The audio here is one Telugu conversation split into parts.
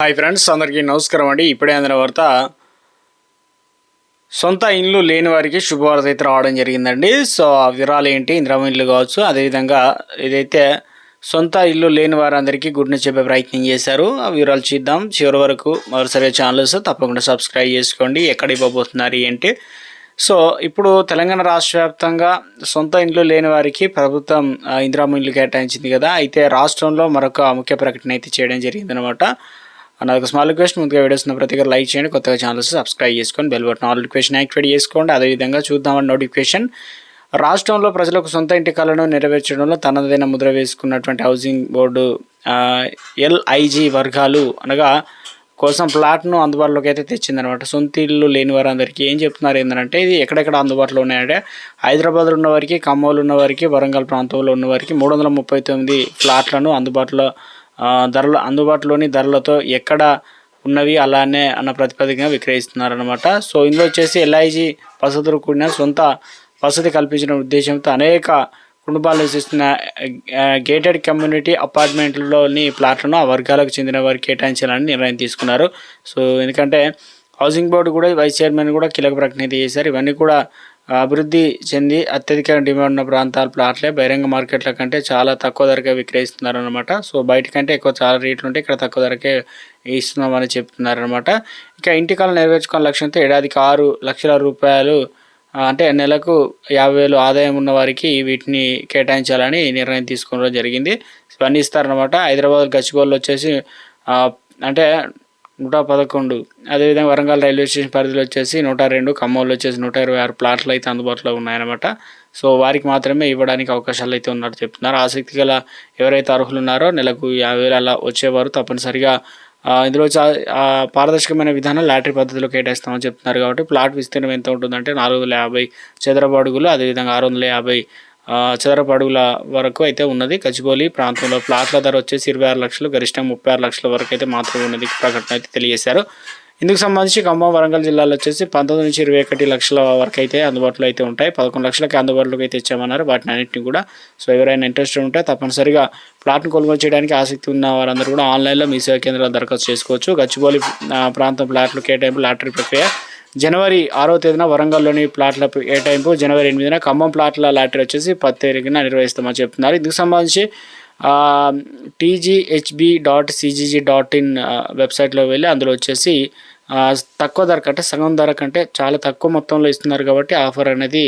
హాయ్ ఫ్రెండ్స్ అందరికీ నమస్కారం అండి. ఇప్పుడే అందిన వార్త సొంత ఇల్లు లేని వారికి శుభవార్త అయితే రావడం జరిగిందండి. సో ఆ వివరాలు ఏంటి? ఇంద్రమ ఇల్లు కావచ్చు అదేవిధంగా ఏదైతే సొంత ఇల్లు లేని వారందరికీ గుడ్ న్యూస్ చెప్పే ప్రయత్నం చేశారు ఆ వివరాలు చూద్దాం. చివరి వరకు మరోసారి ఛానల్స్ తప్పకుండా సబ్స్క్రైబ్ చేసుకోండి. ఎక్కడ ఇవ్వబోతున్నారు ఏంటి? సో ఇప్పుడు తెలంగాణ రాష్ట్ర వ్యాప్తంగా సొంత ఇండ్లు లేని వారికి ప్రభుత్వం ఇందిరామ ఇల్లు కేటాయించింది కదా. అయితే రాష్ట్రంలో మరొక ముఖ్య ప్రకటన అయితే చేయడం జరిగిందనమాట అన్న ఒక స్మాల్ రిక్వెస్ట్ ముందుగా వీడియోస్ ఉన్న ప్రతి ఒక్కరు లైక్ చేయండి. కొత్తగా ఛానల్స్ సబ్స్క్రైబ్ చేసుకొని bell button all notification activate చేసుకోండి అదేవిధంగా చూద్దామని నోటిఫికేషన్ రాష్ట్రంలో ప్రజలకు సొంత ఇంటి కళను నెరవేర్చడంలో తనదైన ముద్ర వేసుకున్నటువంటి హౌసింగ్ బోర్డు ఎల్ఐజి వర్గాలు అనగా కోసం ప్లాట్ను అందుబాటులోకి అయితే తెచ్చిందనమాట సొంత ఇల్లు లేని వారందరికీ ఏం చెప్తున్నారు ఏంటంటే ఇది ఎక్కడెక్కడ అందుబాటులో ఉన్నాయంటే హైదరాబాద్లో ఉన్నవారికి ఖమ్మంలో ఉన్నవారికి వరంగల్ ప్రాంతంలో ఉన్న వారికి మూడు వందల ముప్పై తొమ్మిది ప్లాట్లను అందుబాటులో ధరలు అందుబాటులోని ధరలతో ఎక్కడ ఉన్నవి అలానే అన్న ప్రతిపాదికగా విక్రయిస్తున్నారనమాట సో ఇందులో వచ్చేసి ఎల్ఐజీ వసతులు కూడిన సొంత వసతి కల్పించిన ఉద్దేశంతో అనేక కుటుంబాలు నివసిస్తున్న గేటెడ్ కమ్యూనిటీ అపార్ట్మెంట్లలోని ప్లాట్లను ఆ వర్గాలకు చెందిన వారికి కేటాయించాలని నిర్ణయం తీసుకున్నారు. సో ఎందుకంటే హౌసింగ్ బోర్డు కూడా వైస్ చైర్మన్ కూడా కీలక ప్రకటన చేశారు. ఇవన్నీ కూడా అభివృద్ధి చెంది అత్యధిక డిమాండ్ ఉన్న ప్రాంతాల ప్లాట్లే బహిరంగ మార్కెట్ల కంటే చాలా తక్కువ ధరకే విక్రయిస్తున్నారు అనమాట సో బయట కంటే ఎక్కువ చాలా రేట్లు ఉంటే ఇక్కడ తక్కువ ధరకే ఇస్తున్నామని చెప్తున్నారు అనమాట ఇక ఇంటి కళ నెరవేర్చుకున్న లక్ష్యంతో ఏడాదికి ఆరు లక్షల రూపాయలు అంటే నెలకు యాభై వేలు ఆదాయం ఉన్న వారికి వీటిని కేటాయించాలని నిర్ణయం తీసుకోవడం జరిగింది. స్పందిస్తారనమాట హైదరాబాద్ గచ్చిగోళ్ళు వచ్చేసి అంటే నూట పదకొండు. అదేవిధంగా వరంగల్ రైల్వే స్టేషన్ పరిధిలో వచ్చేసి నూట రెండు ఖమ్మంలో వచ్చేసి నూట ఇరవై ఆరు ప్లాట్లు అయితే అందుబాటులో ఉన్నాయన్నమాట. సో వారికి మాత్రమే ఇవ్వడానికి అవకాశాలు అయితే ఉన్నట్టు చెప్తున్నారు. ఆసక్తి గల ఎవరైతే అర్హులు ఉన్నారో నెలకు యాభై వేలు అలా వచ్చేవారు తప్పనిసరిగా ఇందులో పారదర్శకమైన విధానం లాటరీ పద్ధతిలో కేటాయిస్తామని చెప్తున్నారు కాబట్టి ప్లాట్ విస్తీర్ణం ఎంత ఉంటుందంటే నాలుగు వందల యాభై చదరపు అడుగులు అదేవిధంగా ఆరు వందల యాభై చదరపు అడుగుల వరకు అయితే ఉన్నది. గచ్చిబౌలి ప్రాంతంలో ప్లాట్ల ధర వచ్చేసి ఇరవై ఆరు లక్షలు గరిష్టంగా ముప్పై ఆరు లక్షల వరకు అయితే మాత్రమే ఉన్నది ప్రకటన అయితే తెలియజేశారు. ఇందుకు సంబంధించి ఖమ్మం వరంగల్ జిల్లాలో వచ్చేసి పంతొమ్మిది నుంచి ఇరవై ఒకటి లక్షల వరకు అయితే అందుబాటులో అయితే ఉంటాయి. పదకొండు లక్షలకి అందుబాటులోకి అయితే ఇచ్చామన్నారు వాటిని అన్నింటినీ కూడా సో ఎవరైనా ఇంట్రెస్ట్ ఉంటే తప్పనిసరిగా ప్లాట్ను కొనుగోలు చేయడానికి ఆసక్తి ఉన్న వారందరూ కూడా ఆన్లైన్లో మీ సేవా కేంద్రాలు దరఖాస్తు చేసుకోవచ్చు. గచ్చిబౌలి ప్రాంతం ప్లాట్లు కేటాయింపు లాటరీ ప్రక్రియ జనవరి ఆరో తేదీన వరంగల్లోని ప్లాట్ల కేటాయింపు జనవరి ఎనిమిదిన ఖమ్మం ప్లాట్ల లాటరీ వచ్చేసి పది తేదీన నిర్వహిస్తామని చెప్తున్నారు. ఇందుకు సంబంధించి TGHB dot CGG dot in వెబ్సైట్లో వెళ్ళి అందులో వచ్చేసి తక్కువ ధర కంటే సగం ధర కంటే చాలా తక్కువ మొత్తంలో ఇస్తున్నారు కాబట్టి ఆఫర్ అనేది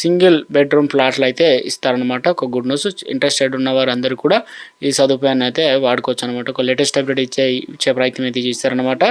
సింగిల్ బెడ్రూమ్ ఫ్లాట్లు అయితే ఇస్తారనమాట ఒక గుడ్ న్యూస్ ఇంట్రెస్టెడ్ ఉన్న వారు అందరూ కూడా ఈ సదుపాయాన్ని అయితే వాడుకోవచ్చు అనమాట ఒక లేటెస్ట్ అప్డేట్ ఇచ్చే ఇచ్చే ప్రయత్నం అయితే చేస్తారనమాట